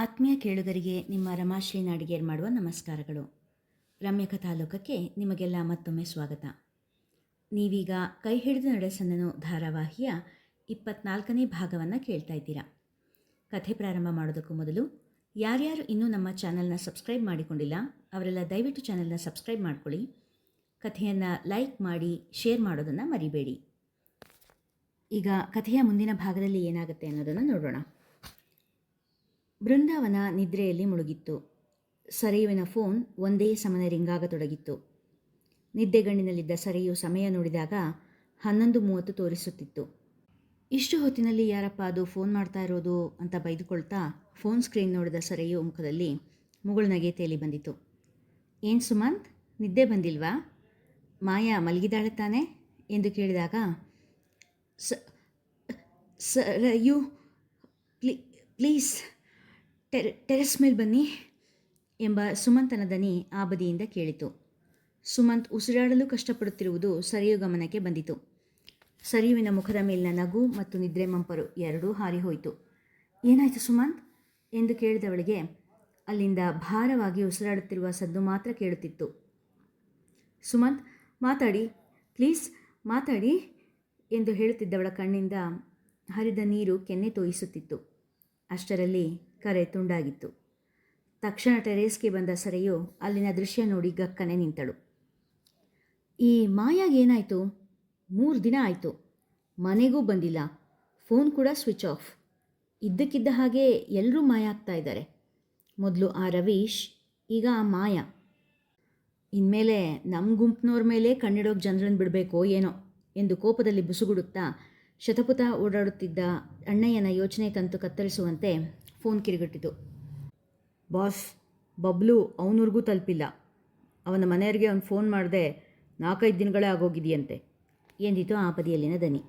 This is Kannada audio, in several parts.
ಆತ್ಮೀಯ ಕೇಳುಗರಿಗೆ ನಿಮ್ಮ ರಮಾಶ್ರೀ ನಾಡಿಗೇರ್ ಮಾಡುವ ನಮಸ್ಕಾರಗಳು. ರಮ್ಯ ಕಥಾಲೋಕಕ್ಕೆ ನಿಮಗೆಲ್ಲ ಮತ್ತೊಮ್ಮೆ ಸ್ವಾಗತ. ನೀವೀಗ ಕೈ ಹಿಡಿದು ನಡೆಸನನು ಧಾರಾವಾಹಿಯ ಇಪ್ಪತ್ನಾಲ್ಕನೇ ಭಾಗವನ್ನು ಕೇಳ್ತಾ ಇದ್ದೀರಾ. ಕಥೆ ಪ್ರಾರಂಭ ಮಾಡೋದಕ್ಕೂ ಮೊದಲು ಯಾರ್ಯಾರು ಇನ್ನೂ ನಮ್ಮ ಚಾನಲ್ನ ಸಬ್ಸ್ಕ್ರೈಬ್ ಮಾಡಿಕೊಂಡಿಲ್ಲ, ಅವರೆಲ್ಲ ದಯವಿಟ್ಟು ಚಾನಲ್ನ ಸಬ್ಸ್ಕ್ರೈಬ್ ಮಾಡ್ಕೊಳ್ಳಿ. ಕಥೆಯನ್ನು ಲೈಕ್ ಮಾಡಿ, ಶೇರ್ ಮಾಡೋದನ್ನು ಮರಿಬೇಡಿ. ಈಗ ಕಥೆಯ ಮುಂದಿನ ಭಾಗದಲ್ಲಿ ಏನಾಗುತ್ತೆ ಅನ್ನೋದನ್ನು ನೋಡೋಣ. ಬೃಂದಾವನ ನಿದ್ರೆಯಲ್ಲಿ ಮುಳುಗಿತ್ತು. ಸರೆಯುವಿನ ಫೋನ್ ಒಂದೇ ಸಮನೆ ರಿಂಗಾಗತೊಡಗಿತ್ತು ನಿದ್ದೆಗಣ್ಣಿನಲ್ಲಿದ್ದ ಸರೆಯು ಸಮಯ ನೋಡಿದಾಗ ಹನ್ನೊಂದು ಮೂವತ್ತು ತೋರಿಸುತ್ತಿತ್ತು. ಇಷ್ಟು ಹೊತ್ತಿನಲ್ಲಿ ಯಾರಪ್ಪ ಅದು ಫೋನ್ ಮಾಡ್ತಾ ಇರೋದು ಅಂತ ಬೈದುಕೊಳ್ತಾ ಫೋನ್ ಸ್ಕ್ರೀನ್ ನೋಡಿದ ಸರೆಯು ಮುಖದಲ್ಲಿ ಮುಗುಳ್ನಗೆ ತೇಲಿ ಬಂದಿತು ಏನು ಸುಮಂತ್, ನಿದ್ದೆ ಬಂದಿಲ್ವಾ? ಮಾಯಾ ಮಲಗಿದಾಳೆ ತಾನೆ? ಎಂದು ಕೇಳಿದಾಗ, ಸ, ಸರಯು, ಪ್ಲೀ, ಪ್ಲೀಸ್. ಟೆರ್, ಟೆರೆಸ್ ಮೇಲೆ ಬನ್ನಿ ಎಂಬ ಸುಮಂತನ ದನಿ ಆ ಬದಿಯಿಂದ ಕೇಳಿತು. ಸುಮಂತ್ ಉಸಿರಾಡಲು ಕಷ್ಟಪಡುತ್ತಿರುವುದು ಸರಿಯು ಗಮನಕ್ಕೆ ಬಂದಿತು. ಸರಿಯುವಿನ ಮುಖದ ಮೇಲಿನ ನಗು ಮತ್ತು ನಿದ್ರೆ ಮಂಪರು ಎರಡೂ ಹಾರಿಹೋಯಿತು. ಏನಾಯಿತು ಸುಮಂತ್? ಎಂದು ಕೇಳಿದವಳಿಗೆ ಅಲ್ಲಿಂದ ಭಾರವಾಗಿ ಉಸಿರಾಡುತ್ತಿರುವ ಸದ್ದು ಮಾತ್ರ ಕೇಳುತ್ತಿತ್ತು. ಸುಮಂತ್, ಮಾತಾಡಿ, ಪ್ಲೀಸ್ ಮಾತಾಡಿ ಎಂದು ಹೇಳುತ್ತಿದ್ದವಳ ಕಣ್ಣಿಂದ ಹರಿದ ನೀರು ಕೆನ್ನೆ ತೋಯಿಸುತ್ತಿತ್ತು. ಅಷ್ಟರಲ್ಲಿ ಕರೆ ತುಂಡಾಗಿತ್ತು. ತಕ್ಷಣ ಟೆರೇಸ್ಗೆ ಬಂದ ಸರೆಯು ಅಲ್ಲಿನ ದೃಶ್ಯ ನೋಡಿ ಗಕ್ಕನೆ ನಿಂತಳು. ಈ ಮಾಯಾಗೇನಾಯಿತು ಮೂರು ದಿನ ಆಯಿತು. ಮನೆಗೂ ಬಂದಿಲ್ಲ. ಫೋನ್ ಕೂಡ ಸ್ವಿಚ್ ಆಫ್. ಇದ್ದಕ್ಕಿದ್ದ ಹಾಗೆ ಎಲ್ಲರೂ ಮಾಯ ಆಗ್ತಾ ಇದ್ದಾರೆ. ಮೊದಲು ಆ ರವೀಶ್, ಈಗ ಆ ಮಾಯಾ. ಇನ್ಮೇಲೆ ನಮ್ಮ ಗುಂಪಿನವ್ರ ಮೇಲೆ ಕಣ್ಣಿಡೋಕೆ ಜನರನ್ನು ಬಿಡಬೇಕೋ ಏನೋ ಎಂದು ಕೋಪದಲ್ಲಿ ಬುಸುಗುಡುತ್ತಾ ಶತಪುತ ಓಡಾಡುತ್ತಿದ್ದ ಅಣ್ಣಯ್ಯನ ಯೋಚನೆ ಕಂತು ಕತ್ತರಿಸುವಂತೆ ಫೋನ್ ಕಿರುಗಟ್ಟಿತು ಬಾಸ್, ಬಬ್ಲು ಅವನವ್ರಿಗೂ ತಲುಪಿಲ್ಲ. ಅವನ ಮನೆಯವರಿಗೆ ಅವನು ಫೋನ್ ಮಾಡಿದೆ ನಾಲ್ಕೈದು ದಿನಗಳೇ ಆಗೋಗಿದೆಯಂತೆ. ಎಂದಿತು ಆ ಬದಿಯಲ್ಲಿನ ದನಿ.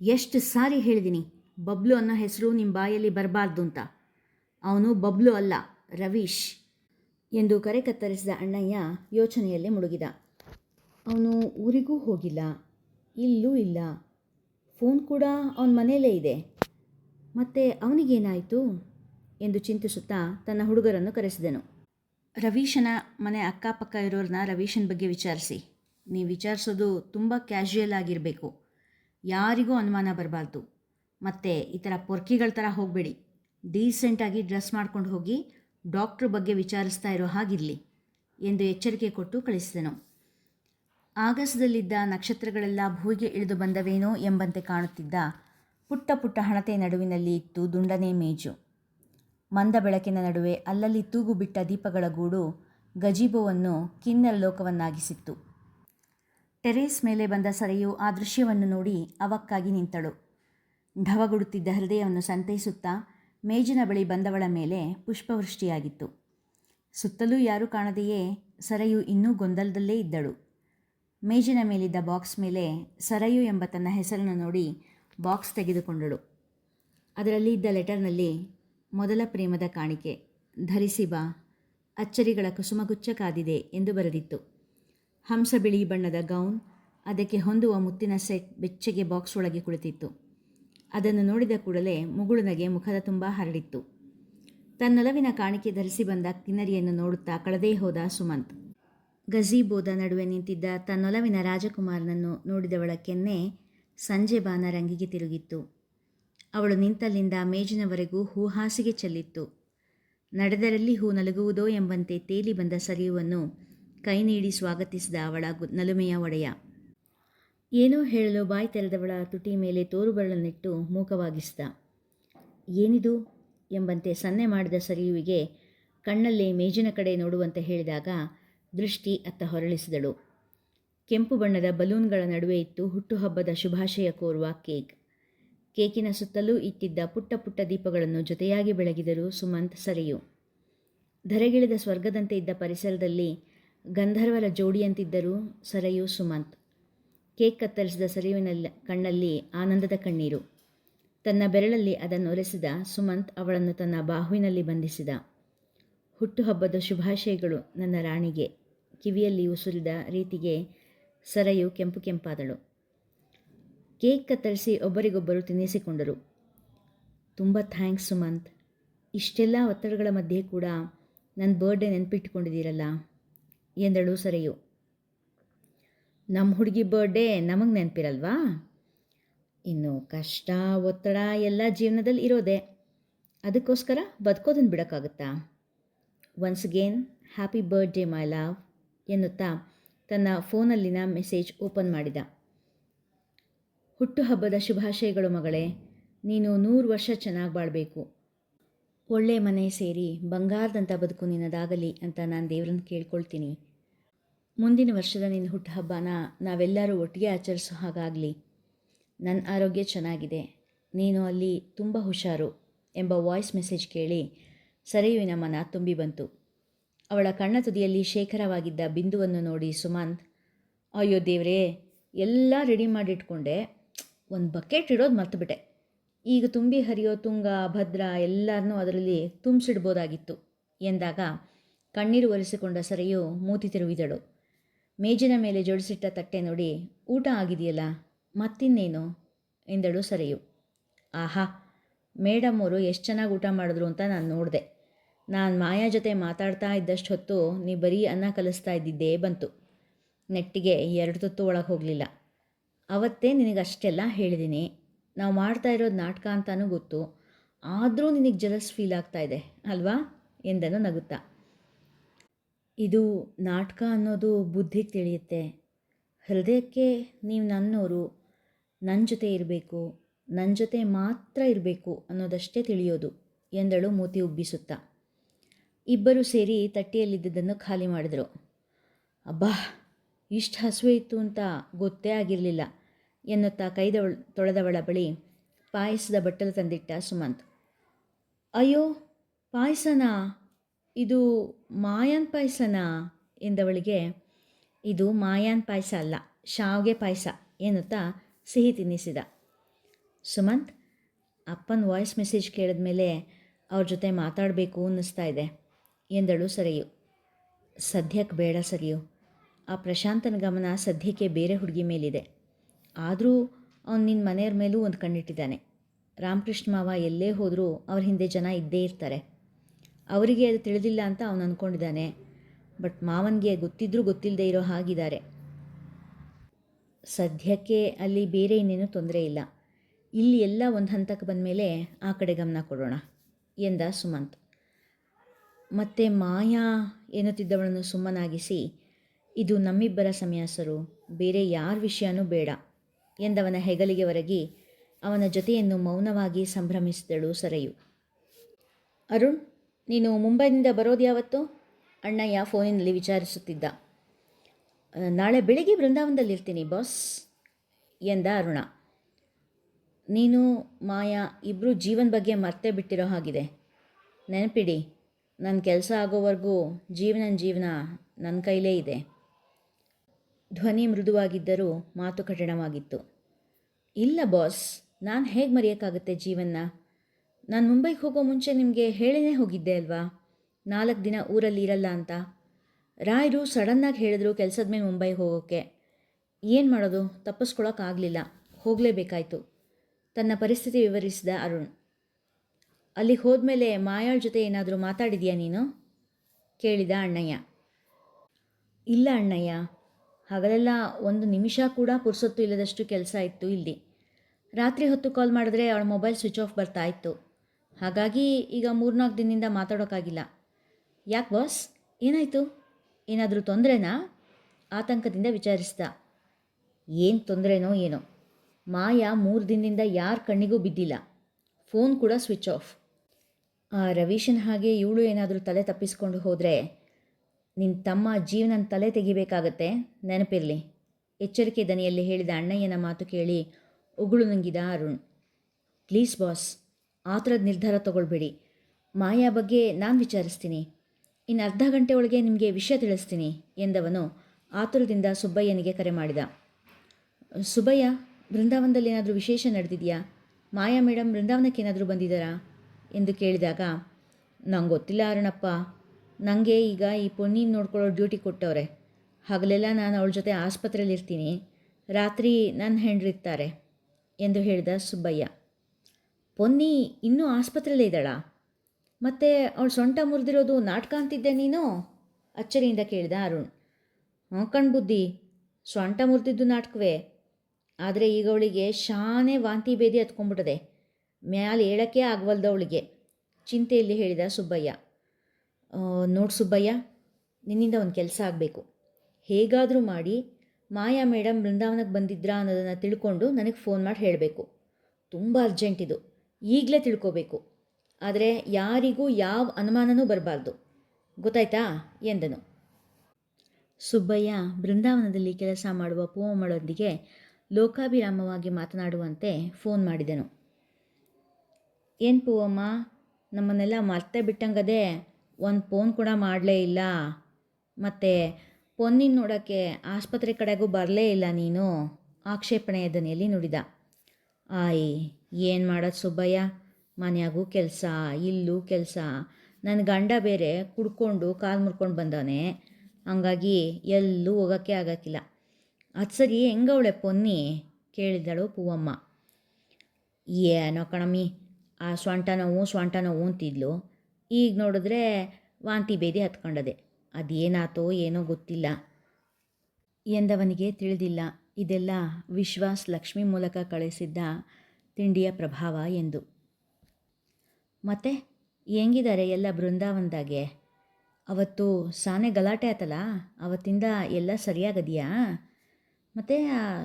ಎಷ್ಟು ಸಾರಿ ಹೇಳಿದ್ದೀನಿ ಬಬ್ಲು ಅನ್ನೋ ಹೆಸರು ನಿಮ್ಮ ಬಾಯಲ್ಲಿ ಬರಬಾರ್ದು ಅಂತ. ಅವನು ಬಬ್ಲು ಅಲ್ಲ, ರವೀಶ್ ಎಂದು ಕರೆ ಕತ್ತರಿಸಿದ ಅಣ್ಣಯ್ಯ ಯೋಚನೆಯಲ್ಲೇ ಮುಳುಗಿದ. ಅವನು ಊರಿಗೂ ಹೋಗಿಲ್ಲ, ಇಲ್ಲೂ ಇಲ್ಲ. ಫೋನ್ ಕೂಡ ಅವನ ಮನೆಯಲ್ಲೇ ಇದೆ. ಮತ್ತೆ ಅವನಿಗೇನಾಯಿತು ಎಂದು ಚಿಂತಿಸುತ್ತಾ ತನ್ನ ಹುಡುಗರನ್ನು ಕರೆಸಿದನು. ರವೀಶನ ಮನೆ ಅಕ್ಕಪಕ್ಕ ಇರೋರನ್ನ ರವೀಶನ ಬಗ್ಗೆ ವಿಚಾರಿಸಿ. ನೀವು ವಿಚಾರಿಸೋದು ತುಂಬ ಕ್ಯಾಶುಯಲ್ ಆಗಿರಬೇಕು. ಯಾರಿಗೂ ಅನುಮಾನ ಬರಬಾರ್ದು. ಮತ್ತು ಈ ಥರ ಪೊರ್ಕಿಗಳ ಥರ ಹೋಗಬೇಡಿ. ಡೀಸೆಂಟಾಗಿ ಡ್ರೆಸ್ ಮಾಡ್ಕೊಂಡು ಹೋಗಿ ಡಾಕ್ಟ್ರ್ ಬಗ್ಗೆ ವಿಚಾರಿಸ್ತಾ ಇರೋ ಹಾಗಿರಲಿ ಎಂದು ಎಚ್ಚರಿಕೆ ಕೊಟ್ಟು ಕಳಿಸಿದನು. ಆಗಸದಲ್ಲಿದ್ದ ನಕ್ಷತ್ರಗಳೆಲ್ಲ ಭೂಮಿಗೆ ಇಳಿದು ಬಂದವೇನೋ ಎಂಬಂತೆ ಕಾಣುತ್ತಿದ್ದ ಪುಟ್ಟ ಪುಟ್ಟ ಹಣತೆ ನಡುವಿನಲ್ಲಿ ಇತ್ತು ದುಂಡನೆ ಮೇಜು. ಮಂದ ಬೆಳಕಿನ ನಡುವೆ ಅಲ್ಲಲ್ಲಿ ತೂಗು ಬಿಟ್ಟ ದೀಪಗಳ ಗೂಡು ಗಜೀಬವನ್ನು ಕಿನ್ನರ ಲೋಕವನ್ನಾಗಿಸಿತ್ತು. ಟೆರೇಸ್ ಮೇಲೆ ಬಂದ ಸರೆಯು ಆ ದೃಶ್ಯವನ್ನು ನೋಡಿ ಅವಕ್ಕಾಗಿ ನಿಂತಳು. ಢವಗುಡುತ್ತಿದ್ದ ಹೃದಯವನ್ನು ಸಂತೈಸುತ್ತಾ ಮೇಜಿನ ಬಳಿ ಬಂದವಳ ಮೇಲೆ ಪುಷ್ಪವೃಷ್ಟಿಯಾಗಿತ್ತು. ಸುತ್ತಲೂ ಯಾರೂ ಕಾಣದೆಯೇ ಸರಯು ಇನ್ನೂ ಗೊಂದಲದಲ್ಲೇ ಇದ್ದಳು. ಮೇಜಿನ ಮೇಲಿದ್ದ ಬಾಕ್ಸ್ ಮೇಲೆ ಸರಯು ಎಂಬ ತನ್ನ ಹೆಸರನ್ನು ನೋಡಿ ಬಾಕ್ಸ್ ತೆಗೆದುಕೊಂಡಳು. ಅದರಲ್ಲಿ ಇದ್ದ ಲೆಟರ್ನಲ್ಲಿ, ಮೊದಲ ಪ್ರೇಮದ ಕಾಣಿಕೆ, ಧರಿಸಿ ಬಾ, ಅಚ್ಚರಿಗಳ ಕುಸುಮಗುಚ್ಚ ಕಾದಿದೆ ಎಂದು ಬರೆದಿತ್ತು. ಹಂಸ ಬಿಳಿ ಬಣ್ಣದ ಗೌನ್, ಅದಕ್ಕೆ ಹೊಂದುವ ಮುತ್ತಿನ ಸೆಟ್ ಬೆಚ್ಚಗೆ ಬಾಕ್ಸ್ ಒಳಗೆ ಕುಳಿತಿತ್ತು. ಅದನ್ನು ನೋಡಿದ ಕೂಡಲೇ ಮುಗುಳುನಗೆ ಮುಖದ ತುಂಬ ಹರಡಿತ್ತು. ತನ್ನೊಲವಿನ ಕಾಣಿಕೆ ಧರಿಸಿ ಬಂದ ಕಿನ್ನರಿಯನ್ನು ನೋಡುತ್ತಾ ಕಳೆದೇ ಹೋದ ಸುಮಂತ್. ಗಜೀಬೋದ ನಡುವೆ ನಿಂತಿದ್ದ ತನ್ನೊಲವಿನ ರಾಜಕುಮಾರನನ್ನು ನೋಡಿದವಳ ಕೆನ್ನೆ ಸಂಜೆ ಬಾನ ರಂಗಿಗೆ ತಿರುಗಿತ್ತು. ಅವಳು ನಿಂತಲ್ಲಿಂದ ಮೇಜಿನವರೆಗೂ ಹೂ ಹಾಸಿಗೆ ಚೆಲ್ಲಿತ್ತು. ನಡೆದರಲ್ಲಿ ಹೂ ನಲಗುವುದೋ ಎಂಬಂತೆ ತೇಲಿ ಬಂದ ಸರಿಯುವನ್ನು ಕೈ ನೀಡಿ ಸ್ವಾಗತಿಸಿದ ಅವಳ ನಲುಮೆಯ ಒಡೆಯ. ಏನೋ ಹೇಳಲು ಬಾಯಿ ತೆರೆದವಳ ತುಟಿ ಮೇಲೆ ತೋರುಬಳ್ಳನಿಟ್ಟು ಮೂಕವಾಗಿಸಿದ. ಏನಿದು? ಎಂಬಂತೆ ಸನ್ನೆ ಮಾಡಿದ ಸರಿಯುವಿಗೆ ಕಣ್ಣಲ್ಲೇ ಮೇಜಿನ ಕಡೆ ನೋಡುವಂತೆ ಹೇಳಿದಾಗ ದೃಷ್ಟಿ ಅತ್ತ ಹೊರಳಿಸಿದಳು. ಕೆಂಪು ಬಣ್ಣದ ಬಲೂನ್ಗಳ ನಡುವೆ ಇತ್ತು ಹುಟ್ಟುಹಬ್ಬದ ಶುಭಾಶಯ ಕೋರುವ ಕೇಕ್. ಕೇಕಿನ ಸುತ್ತಲೂ ಇಟ್ಟಿದ್ದ ಪುಟ್ಟ ಪುಟ್ಟ ದೀಪಗಳನ್ನು ಜೊತೆಯಾಗಿ ಬೆಳಗಿದರು ಸುಮಂತ್ ಸರಿಯು. ಧರೆಗಿಳಿದ ಸ್ವರ್ಗದಂತೆ ಇದ್ದ ಪರಿಸರದಲ್ಲಿ ಗಂಧರ್ವರ ಜೋಡಿಯಂತಿದ್ದರು ಸರಯು ಸುಮಂತ್. ಕೇಕ್ ಕತ್ತರಿಸಿದ ಸರಿಯುವಿನ ಕಣ್ಣಲ್ಲಿ ಆನಂದದ ಕಣ್ಣೀರು. ತನ್ನ ಬೆರಳಲ್ಲಿ ಅದನ್ನು ಒರೆಸಿದ ಸುಮಂತ್ ಅವಳನ್ನು ತನ್ನ ಬಾಹುವಿನಲ್ಲಿ ಬಂಧಿಸಿದ. ಹುಟ್ಟುಹಬ್ಬದ ಶುಭಾಶಯಗಳು ನನ್ನ ರಾಣಿಗೆ. ಕಿವಿಯಲ್ಲಿ ಉಸುರಿದ ರೀತಿಗೆ ಸರೆಯು ಕೆಂಪು ಕೆಂಪಾದಳು. ಕೇಕ್ ಕತ್ತರಿಸಿ ಒಬ್ಬರಿಗೊಬ್ಬರು ತಿನ್ನಿಸಿಕೊಂಡರು. ತುಂಬ ಥ್ಯಾಂಕ್ಸ್ ಸುಮಂತ್. ಇಷ್ಟೆಲ್ಲ ಒತ್ತಡಗಳ ಮಧ್ಯೆ ಕೂಡ ನನ್ನ ಬರ್ಡೇ ನೆನಪಿಟ್ಕೊಂಡಿದ್ದೀರಲ್ಲ? ಎಂದಳು ಸರಯು. ನಮ್ಮ ಹುಡುಗಿ ಬರ್ಡೇ ನಮಗೆ ನೆನಪಿರಲ್ವಾ? ಇನ್ನು ಕಷ್ಟ, ಒತ್ತಡ ಎಲ್ಲ ಜೀವನದಲ್ಲಿ ಇರೋದೆ. ಅದಕ್ಕೋಸ್ಕರ ಬದುಕೋದನ್ನು ಬಿಡೋಕ್ಕಾಗುತ್ತಾ? Once again happy birthday my love ಎನ್ನುತ್ತಾ ತನ್ನ ಫೋನಲ್ಲಿನ ಮೆಸೇಜ್ ಓಪನ್ ಮಾಡಿದ. ಹುಟ್ಟುಹಬ್ಬದ ಶುಭಾಶಯಗಳು ಮಗಳೇ, ನೀನು ನೂರು ವರ್ಷ ಚೆನ್ನಾಗಿ ಬಾಳಬೇಕು. ಒಳ್ಳೆ ಮನೆ ಸೇರಿ ಬಂಗಾರದಂಥ ಬದುಕು ನಿನ್ನದಾಗಲಿ ಅಂತ ನಾನು ದೇವ್ರನ್ನ ಕೇಳ್ಕೊಳ್ತೀನಿ. ಮುಂದಿನ ವರ್ಷದ ನಿನ್ನ ಹುಟ್ಟುಹಬ್ಬನ ನಾವೆಲ್ಲರೂ ಒಟ್ಟಿಗೆ ಆಚರಿಸೋ ಹಾಗಾಗಲಿ. ನನ್ನ ಆರೋಗ್ಯ ಚೆನ್ನಾಗಿದೆ. ನೀನು ಅಲ್ಲಿ ತುಂಬ ಹುಷಾರು ಎಂಬ ವಾಯ್ಸ್ ಮೆಸೇಜ್ ಕೇಳಿ ಸರಿಯುವಿನ ಮನ ತುಂಬಿ ಬಂತು. ಅವಳ ಕಣ್ಣ ತುದಿಯಲ್ಲಿ ಶೇಖರವಾಗಿದ್ದ ಬಿಂದುವನ್ನು ನೋಡಿ ಸುಮಂತ್, ಅಯ್ಯೋ ದೇವ್ರೇ, ಎಲ್ಲ ರೆಡಿ ಮಾಡಿಟ್ಕೊಂಡೆ. ಒಂದು ಬಕೆಟ್ ಇಡೋದು ಮರ್ತುಬಿಟ್ಟೆ. ಈಗ ತುಂಬಿ ಹರಿಯೋ ತುಂಗ, ಭದ್ರ ಎಲ್ಲರನ್ನೂ ಅದರಲ್ಲಿ ತುಂಬಿಸಿಡ್ಬೋದಾಗಿತ್ತು. ಎಂದಾಗ ಕಣ್ಣೀರು ಒರೆಸಿಕೊಂಡ ಸರೆಯು ಮೂತಿ ತಿರುವಿದಳು ಮೇಜಿನ ಮೇಲೆ ಜೋಡಿಸಿಟ್ಟ ತಟ್ಟೆ ನೋಡಿ, ಊಟ ಆಗಿದೆಯಲ್ಲ, ಮತ್ತಿನ್ನೇನು? ಎಂದಳು ಸರೆಯು. ಆಹಾ, ಮೇಡಮ್ ಅವರು ಎಷ್ಟು ಚೆನ್ನಾಗಿ ಊಟ ಮಾಡಿದ್ರು ಅಂತ ನಾನು ನೋಡಿದೆ. ನಾನು ಮಾಯಾ ಜೊತೆ ಮಾತಾಡ್ತಾ ಇದ್ದಷ್ಟು ಹೊತ್ತು ನೀ ಬರೀ ಅನ್ನ ಕಲಿಸ್ತಾ ಇದ್ದಿದ್ದೇ ಬಂತು. ನೆಟ್ಟಿಗೆ ಎರಡು ತುತ್ತು ಒಳಗೆ ಹೋಗಲಿಲ್ಲ. ಅವತ್ತೇ ನಿನಗಷ್ಟೆಲ್ಲ ಹೇಳಿದ್ದೀನಿ ನಾವು ಮಾಡ್ತಾ ಇರೋದು ನಾಟಕ ಅಂತಾನೂ ಗೊತ್ತು. ಆದರೂ ನಿನಗೆ ಜಲಸ್ ಫೀಲ್ ಆಗ್ತಾ ಇದೆ, ಅಲ್ವಾ? ಎಂದನು ನಗುತ್ತಾ. ಇದು ನಾಟಕ ಅನ್ನೋದು ಬುದ್ಧಿಗೆ ತಿಳಿಯುತ್ತೆ. ಹೃದಯಕ್ಕೆ ನೀವು ನನ್ನೋರು ನನ್ನ ಜೊತೆ ಇರಬೇಕು ನನ್ನ ಜೊತೆ ಮಾತ್ರ ಇರಬೇಕು ಅನ್ನೋದಷ್ಟೇ ತಿಳಿಯೋದು, ಎಂದಳು ಮೂತಿ ಉಬ್ಬಿಸುತ್ತಾ. ಇಬ್ಬರು ಸೇರಿ ತಟ್ಟೆಯಲ್ಲಿದ್ದದನ್ನು ಖಾಲಿ ಮಾಡಿದರು. ಅಬ್ಬಾ, ಇಷ್ಟು ಹಸುವೆ ಇತ್ತು ಅಂತ ಗೊತ್ತೇ ಆಗಿರಲಿಲ್ಲ, ಎನ್ನುತ್ತಾ ಕೈದವ ತೊಳೆದವಳ ಬಳಿ ಪಾಯಸದ ಬಟ್ಟಲು ತಂದಿಟ್ಟ ಸುಮಂತ್. ಅಯ್ಯೋ, ಪಾಯಸನಾ? ಇದು ಮಾಯಾನ್ ಪಾಯಸನಾ? ಎಂದವಳಿಗೆ, ಇದು ಮಾಯಾನ್ ಪಾಯಸ ಅಲ್ಲ, ಶಾವ್ಗೆ ಪಾಯಸ, ಎನ್ನುತ್ತಾ ಸಿಹಿ ತಿನ್ನಿಸಿದ. ಸುಮಂತ್ ಅಪ್ಪನ ವಾಯ್ಸ್ ಮೆಸೇಜ್ ಕೇಳಿದ ಮೇಲೆ ಅವ್ರ ಜೊತೆ ಮಾತಾಡಬೇಕು ಅನ್ನಿಸ್ತಾ ಇದೆ. ಎಂದಳು ಸರಿಯು. ಸದ್ಯಕ್ಕೆ ಬೇಡ ಸರಿಯು. ಆ ಪ್ರಶಾಂತನ ಗಮನ ಸದ್ಯಕ್ಕೆ ಬೇರೆ ಹುಡುಗಿ ಮೇಲಿದೆ. ಆದರೂ ಅವನು ನಿನ್ನ ಮನೆಯವ್ರ ಮೇಲೂ ಒಂದು ಕಣ್ಣಿಟ್ಟಿದ್ದಾನೆ. ರಾಮಕೃಷ್ಣ ಮಾವ ಎಲ್ಲೇ ಹೋದರೂ ಅವ್ರ ಹಿಂದೆ ಜನ ಇದ್ದೇ ಇರ್ತಾರೆ. ಅವರಿಗೆ ಅದು ತಿಳಿದಿಲ್ಲ ಅಂತ ಅವನು ಅಂದ್ಕೊಂಡಿದ್ದಾನೆ ಬಟ್ ಮಾವನಿಗೆ ಗೊತ್ತಿದ್ರೂ ಗೊತ್ತಿಲ್ಲದೆ ಇರೋ ಹಾಗಿದ್ದಾರೆ. ಸದ್ಯಕ್ಕೆ ಅಲ್ಲಿ ಬೇರೆ ಇನ್ನೇನು ತೊಂದರೆ ಇಲ್ಲ. ಇಲ್ಲಿ ಎಲ್ಲ ಒಂದು ಹಂತಕ್ಕೆ ಬಂದ ಮೇಲೆ ಆ ಕಡೆ ಗಮನ ಕೊಡೋಣ, ಎಂದ ಸುಮಂತ್. ಮತ್ತೆ ಮಾಯಾ ಎನ್ನುತ್ತಿದ್ದವಳನ್ನು ಸುಮ್ಮನಾಗಿಸಿ, ಇದು ನಮ್ಮಿಬ್ಬರ ಸಮಯಾಸರು ಬೇರೆ ಯಾರ ವಿಷಯನೂ ಬೇಡ ಎಂದವನ ಹೆಗಲಿಗೆ ಒರಗಿ ಅವನ ಜೊತೆಯನ್ನು ಮೌನವಾಗಿ ಸಂಭ್ರಮಿಸಿದಳು ಸರಯು. ಅರುಣ್, ನೀನು ಮುಂಬೈನಿಂದ ಬರೋದು ಯಾವತ್ತು? ಅಣ್ಣಯ್ಯ ಫೋನಿನಲ್ಲಿ ವಿಚಾರಿಸುತ್ತಿದ್ದ. ನಾಳೆ ಬೆಳಿಗ್ಗೆ ಬೃಂದಾವನದಲ್ಲಿರ್ತೀನಿ ಬಾಸ್ ಎಂದ ಅರುಣ. ನೀನು, ಮಾಯಾ ಇಬ್ಬರು ಜೀವನ ಬಗ್ಗೆ ಮರ್ತೇ ಬಿಟ್ಟಿರೋ ಹಾಗಿದೆ. ನೆನಪಿಡಿ ನನ್ನ ಕೆಲಸ ಆಗೋವರೆಗೂ ಜೀವನ ಜೀವನ ನನ್ನ ಕೈಲೇ ಇದೆ. ಧ್ವನಿ ಮೃದುವಾಗಿದ್ದರೂ ಮಾತು ಕಠಿಣವಾಗಿತ್ತು. ಇಲ್ಲ ಬಾಸ್, ನಾನು ಹೇಗೆ ಮರೆಯೋಕ್ಕಾಗುತ್ತೆ ಜೀವನ ನಾನು ಮುಂಬೈಗೆ ಹೋಗೋ ಮುಂಚೆ ನಿಮಗೆ ಹೇಳಿನೇ ಹೋಗಿದ್ದೆ ಅಲ್ವಾ? ನಾಲ್ಕು ದಿನ ಊರಲ್ಲಿ ಇರಲ್ಲ ಅಂತ. ರಾಯರು ಸಡನ್ನಾಗಿ ಹೇಳಿದ್ರು ಕೆಲಸದ ಮೇಲೆ ಮುಂಬೈಗೆ ಹೋಗೋಕ್ಕೆ ಏನು ಮಾಡೋದು? ತಪ್ಪಿಸ್ಕೊಳಕ್ಕಾಗಲಿಲ್ಲ ಹೋಗಲೇಬೇಕಾಯಿತು. ತನ್ನ ಪರಿಸ್ಥಿತಿ ವಿವರಿಸಿದ ಅರುಣ್. ಅಲ್ಲಿಗೆ ಹೋದ್ಮೇಲೆ ಮಾಯಾಳ ಜೊತೆ ಏನಾದರೂ ಮಾತಾಡಿದ್ಯಾ ನೀನು? ಕೇಳಿದ ಅಣ್ಣಯ್ಯ. ಇಲ್ಲ ಅಣ್ಣಯ್ಯ ಹಗಲೆಲ್ಲ ಒಂದು ನಿಮಿಷ ಕೂಡ ಪುರ್ಸೊತ್ತು ಇಲ್ಲದಷ್ಟು ಕೆಲಸ ಇತ್ತು ಇಲ್ಲಿ. ರಾತ್ರಿ ಹೊತ್ತು ಕಾಲ್ ಮಾಡಿದ್ರೆ ಅವಳ ಮೊಬೈಲ್ ಸ್ವಿಚ್ ಆಫ್ ಬರ್ತಾ ಇತ್ತು. ಹಾಗಾಗಿ ಈಗ ಮೂರ್ನಾಲ್ಕು ದಿನದಿಂದ ಮಾತಾಡೋಕ್ಕಾಗಿಲ್ಲ ಯಾಕೆ ಬಾಸ್? ಏನಾಯಿತು? ಏನಾದರೂ ತೊಂದರೆನಾ? ಆತಂಕದಿಂದ ವಿಚಾರಿಸ್ದ. ಏನು ತೊಂದರೆನೋ ಏನೋ. ಮಾಯಾ ಮೂರು ದಿನದಿಂದ ಯಾರ ಕಣ್ಣಿಗೂ ಬಿದ್ದಿಲ್ಲ. ಫೋನ್ ಕೂಡ ಸ್ವಿಚ್ ಆಫ್. ರವೀಶನ್ ಹಾಗೆ ಇವಳು ಏನಾದರೂ ತಲೆ ತಪ್ಪಿಸ್ಕೊಂಡು ಹೋದರೆ ನಿನ್ನ ತಮ್ಮ ಜೀವನನ ತಲೆ ತೆಗಿಬೇಕಾಗತ್ತೆ. ನೆನಪಿರಲಿ. ಎಚ್ಚರಿಕೆ ದನಿಯಲ್ಲಿ ಹೇಳಿದ ಅಣ್ಣಯ್ಯನ ಮಾತು ಕೇಳಿ ಉಗುಳು ನುಂಗಿದ ಅರುಣ್. ಪ್ಲೀಸ್ ಬಾಸ್, ಆ ನಿರ್ಧಾರ ತಗೊಳ್ಬೇಡಿ. ಮಾಯಾ ಬಗ್ಗೆ ನಾನು ವಿಚಾರಿಸ್ತೀನಿ. ಇನ್ನು ಅರ್ಧ ಗಂಟೆ ಒಳಗೆ ನಿಮಗೆ ವಿಷಯ ತಿಳಿಸ್ತೀನಿ, ಎಂದವನು ಆತುರದಿಂದ ಸುಬ್ಬಯ್ಯನಿಗೆ ಕರೆ ಮಾಡಿದ. ಸುಬ್ಬಯ್ಯ, ಬೃಂದಾವನದಲ್ಲಿ ಏನಾದರೂ ವಿಶೇಷ ನಡೆದಿದೆಯಾ? ಮಾಯಾ ಮೇಡಮ್ ಬೃಂದಾವನಕ್ಕೆ ಏನಾದರೂ ಬಂದಿದ್ದಾರಾ? ಎಂದು ಕೇಳಿದಾಗ, ನಂಗೆ ಗೊತ್ತಿಲ್ಲ ಅರುಣಪ್ಪ. ನನಗೆ ಈಗ ಈ ಪೊನ್ನೀನ ನೋಡ್ಕೊಳ್ಳೋ ಡ್ಯೂಟಿ ಕೊಟ್ಟವ್ರೆ. ಹಗಲೆಲ್ಲ ನಾನು ಅವಳ ಜೊತೆ ಆಸ್ಪತ್ರೆಯಲ್ಲಿ ಇರ್ತೀನಿ ರಾತ್ರಿ ನನ್ನ ಹೆಂಡ್ರಿರ್ತಾರೆ, ಎಂದು ಹೇಳಿದ ಸುಬ್ಬಯ್ಯ. ಪೊನ್ನಿ ಇನ್ನೂ ಆಸ್ಪತ್ರೆಯಲ್ಲೇ ಇದ್ದಾಳ? ಮತ್ತು ಅವಳು ಸೊಂಟ ಮುರಿದಿರೋದು ನಾಟಕ ಅಂತಿದ್ದೆ ನೀನು? ಅಚ್ಚರಿಯಿಂದ ಕೇಳಿದ ಅರುಣ್. ಹ್ಞೂ ಕಣ್ಬುದ್ಧಿ. ಸೊಂಟ ಮುರಿದಿದ್ದು ನಾಟಕವೇ. ಆದರೆ ಈಗ ಅವಳಿಗೆ ಶಾನೆ ವಾಂತಿ ಭೇದಿ ಹತ್ಕೊಂಡ್ಬಿಟ್ಟದೆ ಮ್ಯಾಲೆ ಹೇಳೋಕ್ಕೆ ಆಗವಲ್ದು ಅವಳಿಗೆ. ಚಿಂತೆಯಲ್ಲಿ ಹೇಳಿದ ಸುಬ್ಬಯ್ಯ ನೋಡು ಸುಬ್ಬಯ್ಯ, ನಿನ್ನಿಂದ ಒಂದು ಕೆಲಸ ಆಗಬೇಕು. ಹೇಗಾದರೂ ಮಾಡಿ, ಮಾಯಾ ಮೇಡಮ್ ಬೃಂದಾವನಕ್ಕೆ ಬಂದಿದ್ರಾ ಅನ್ನೋದನ್ನು ತಿಳ್ಕೊಂಡು ನನಗೆ ಫೋನ್ ಮಾಡಿ ಹೇಳಬೇಕು. ತುಂಬ ಅರ್ಜೆಂಟ್ ಇದು. ಈಗಲೇ ತಿಳ್ಕೋಬೇಕು. ಆದರೆ ಯಾರಿಗೂ ಯಾವ ಅನುಮಾನನೂ ಬರಬಾರ್ದು. ಗೊತ್ತಾಯ್ತಾ? ಎಂದನು. ಸುಬ್ಬಯ್ಯ ಬೃಂದಾವನದಲ್ಲಿ ಕೆಲಸ ಮಾಡುವ ಪೂವಮ್ಮಳೊಂದಿಗೆ ಲೋಕಾಭಿರಾಮವಾಗಿ ಮಾತನಾಡುವಂತೆ ಫೋನ್ ಮಾಡಿದನು. ಏನು ಪೂವಮ್ಮ? ನಮ್ಮನ್ನೆಲ್ಲ ಮರ್ತೆ ಬಿಟ್ಟಂಗದೆ ಒಂದು ಫೋನ್ ಕೂಡ ಮಾಡಲೇ ಇಲ್ಲ. ಮತ್ತು ಪೊನ್ನಿನ ನೋಡೋಕ್ಕೆ ಆಸ್ಪತ್ರೆ ಕಡೆಗೂ ಬರಲೇ ಇಲ್ಲ ನೀನು. ಆಕ್ಷೇಪಣೆಯ ದನಿಯಲ್ಲಿ ನುಡಿದ? ಆಯ್, ಏನು ಮಾಡೋದು ಸುಬ್ಬಯ್ಯ? ಮನೆಯಾಗೂ ಕೆಲಸ, ಇಲ್ಲೂ ಕೆಲಸ. ನನ್ನ ಗಂಡ ಬೇರೆ ಕುಡ್ಕೊಂಡು ಕಾಲು ಮುರ್ಕೊಂಡು ಬಂದವನೆ. ಹಂಗಾಗಿ ಎಲ್ಲೂ ಹೋಗೋಕ್ಕೆ ಆಗೋಕ್ಕಿಲ್ಲ. ಅದು ಸರಿ ಹೆಂಗವಳೆ ಪೊನ್ನಿ? ಕೇಳಿದಳು ಪೂವಮ್ಮ. ಏನೋ ಕಣಮ್ಮಿ ಆ ಸೊಂಟ ನೋವು ಸೊಂಟ ನೋವು ಅಂತಿದ್ಲು. ಈಗ ನೋಡಿದ್ರೆ ವಾಂತಿ ಬೇದಿ ಹತ್ಕೊಂಡದೆ. ಅದೇನಾತೋ ಏನೋ ಗೊತ್ತಿಲ್ಲ ಎಂದವನಿಗೆ ತಿಳಿದಿಲ್ಲ. ಇದೆಲ್ಲ ವಿಶ್ವಾಸ್ ಲಕ್ಷ್ಮಿ ಮೂಲಕ ಕಳಿಸಿದ್ದ ತಿಂಡಿಯ ಪ್ರಭಾವ ಎಂದು. ಮತ್ತೆ ಹೆಂಗಿದ್ದಾರೆ ಎಲ್ಲ ಬೃಂದಾವನದಾಗೆ? ಅವತ್ತು ಸಾನೆ ಗಲಾಟೆ ಆತಲ್ಲ? ಅವತ್ತಿಂದ ಎಲ್ಲ ಸರಿಯಾಗದೆಯಾ? ಮತ್ತು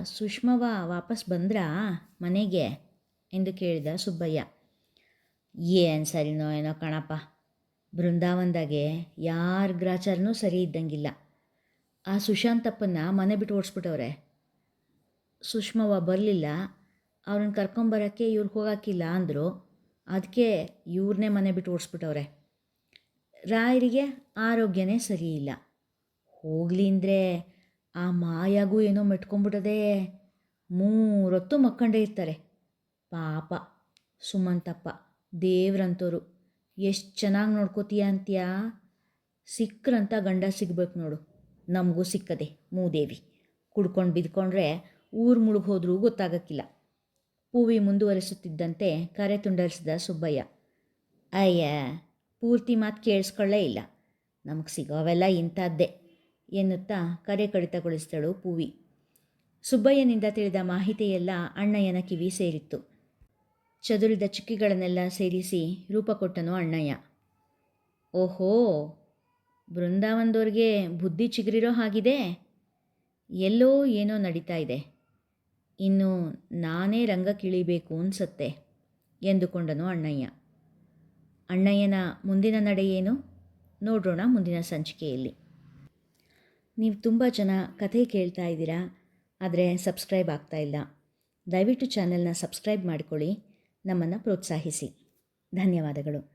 ಸುಷ್ಮವ ವಾಪಸ್ ಬಂದ್ರಾ ಮನೆಗೆ? ಎಂದು ಕೇಳಿದ ಸುಬ್ಬಯ್ಯ. ಏನು ಸರಿನೋ ಏನೋ ಕಣಪ್ಪ. ಬೃಂದಾವನದಾಗೆ ಯಾರ ಗ್ರಾಚಾರನೂ ಸರಿ ಇದ್ದಂಗಿಲ್ಲ. ಆ ಸುಶಾಂತಪ್ಪನ್ನ ಮನೆ ಬಿಟ್ಟು ಓಡಿಸ್ಬಿಟ್ಟವ್ರೆ. ಸುಷ್ಮವ್ವ ಬರಲಿಲ್ಲ. ಅವ್ರನ್ನ ಕರ್ಕೊಂಬರೋಕ್ಕೆ ಇವ್ರಿಗೆ ಹೋಗೋಕ್ಕಿಲ್ಲ ಅಂದರು. ಅದಕ್ಕೆ ಇವ್ರನ್ನೇ ಮನೆ ಬಿಟ್ಟು ಓಡಿಸ್ಬಿಟ್ಟವ್ರೆ. ರಾಯರಿಗೆ ಆರೋಗ್ಯನೇ ಸರಿ ಇಲ್ಲ. ಹೋಗಲಿ ಅಂದರೆ ಆ ಮಾಯಾಗೂ ಏನೋ ಮೆಟ್ಕೊಂಬಿಟ್ಟದೇ ಮೂರೊತ್ತು ಮಕ್ಕಂಡೇ ಇರ್ತಾರೆ. ಪಾಪ ಸುಮಂತಪ್ಪ. ದೇವ್ರಂತೋರು. ಎಷ್ಟು ಚೆನ್ನಾಗಿ ನೋಡ್ಕೋತೀಯ ಅಂತೀಯ? ಸಿಕ್ಕ್ರಂತ ಗಂಡ ಸಿಗ್ಬೇಕು ನೋಡು. ನಮಗೂ ಸಿಕ್ಕದೆ ಮೂದೇವಿ. ಕುಡ್ಕೊಂಡು ಬಿದ್ಕೊಂಡ್ರೆ ಊರು ಮುಳುಗೋದ್ರೂ ಗೊತ್ತಾಗಕ್ಕಿಲ್ಲ. ಪೂವಿ ಮುಂದುವರಿಸುತ್ತಿದ್ದಂತೆ ಕರೆ ತುಂಡರಿಸಿದ ಸುಬ್ಬಯ್ಯ. ಅಯ್ಯ, ಪೂರ್ತಿ ಮಾತು ಕೇಳಿಸ್ಕೊಳ್ಳೇ ಇಲ್ಲ. ನಮಗೆ ಸಿಗೋವೆಲ್ಲ ಇಂಥದ್ದೇ ಎನ್ನುತ್ತಾ ಕರೆ ಕಡಿತಗೊಳಿಸಿದಳು ಪೂವಿ. ಸುಬ್ಬಯ್ಯನಿಂದ ತಿಳಿದ ಮಾಹಿತಿಯೆಲ್ಲ ಅಣ್ಣಯ್ಯನ ಕಿವಿ ಸೇರಿತ್ತು. ಚದುರಿದ ಚಿಕ್ಕಿಗಳನ್ನೆಲ್ಲ ಸೇರಿಸಿ ರೂಪ ಕೊಟ್ಟನು ಅಣ್ಣಯ್ಯ. ಓಹೋ, ಬೃಂದಾವನದವ್ರಿಗೆ ಬುದ್ಧಿ ಚಿಗುರಿರೋ ಹಾಗಿದೆ. ಎಲ್ಲೋ ಏನೋ ನಡೀತಾ ಇದೆ. ಇನ್ನು ನಾನೇ ರಂಗಕ್ಕಿಳಿಬೇಕು ಅನ್ಸತ್ತೆ, ಎಂದುಕೊಂಡನು ಅಣ್ಣಯ್ಯ. ಅಣ್ಣಯ್ಯನ ಮುಂದಿನ ನಡೆ ಏನು? ನೋಡೋಣ ಮುಂದಿನ ಸಂಚಿಕೆಯಲ್ಲಿ. ನೀವು ತುಂಬ ಜನ ಕಥೆ ಕೇಳ್ತಾ ಇದ್ದೀರಾ, ಆದರೆ ಸಬ್ಸ್ಕ್ರೈಬ್ ಆಗ್ತಾ ಇಲ್ಲ. ದಯವಿಟ್ಟು ಚಾನೆಲ್ನ ಸಬ್ಸ್ಕ್ರೈಬ್ ಮಾಡಿಕೊಳ್ಳಿ. ನಮ್ಮನ್ನು ಪ್ರೋತ್ಸಾಹಿಸಿ. ಧನ್ಯವಾದಗಳು.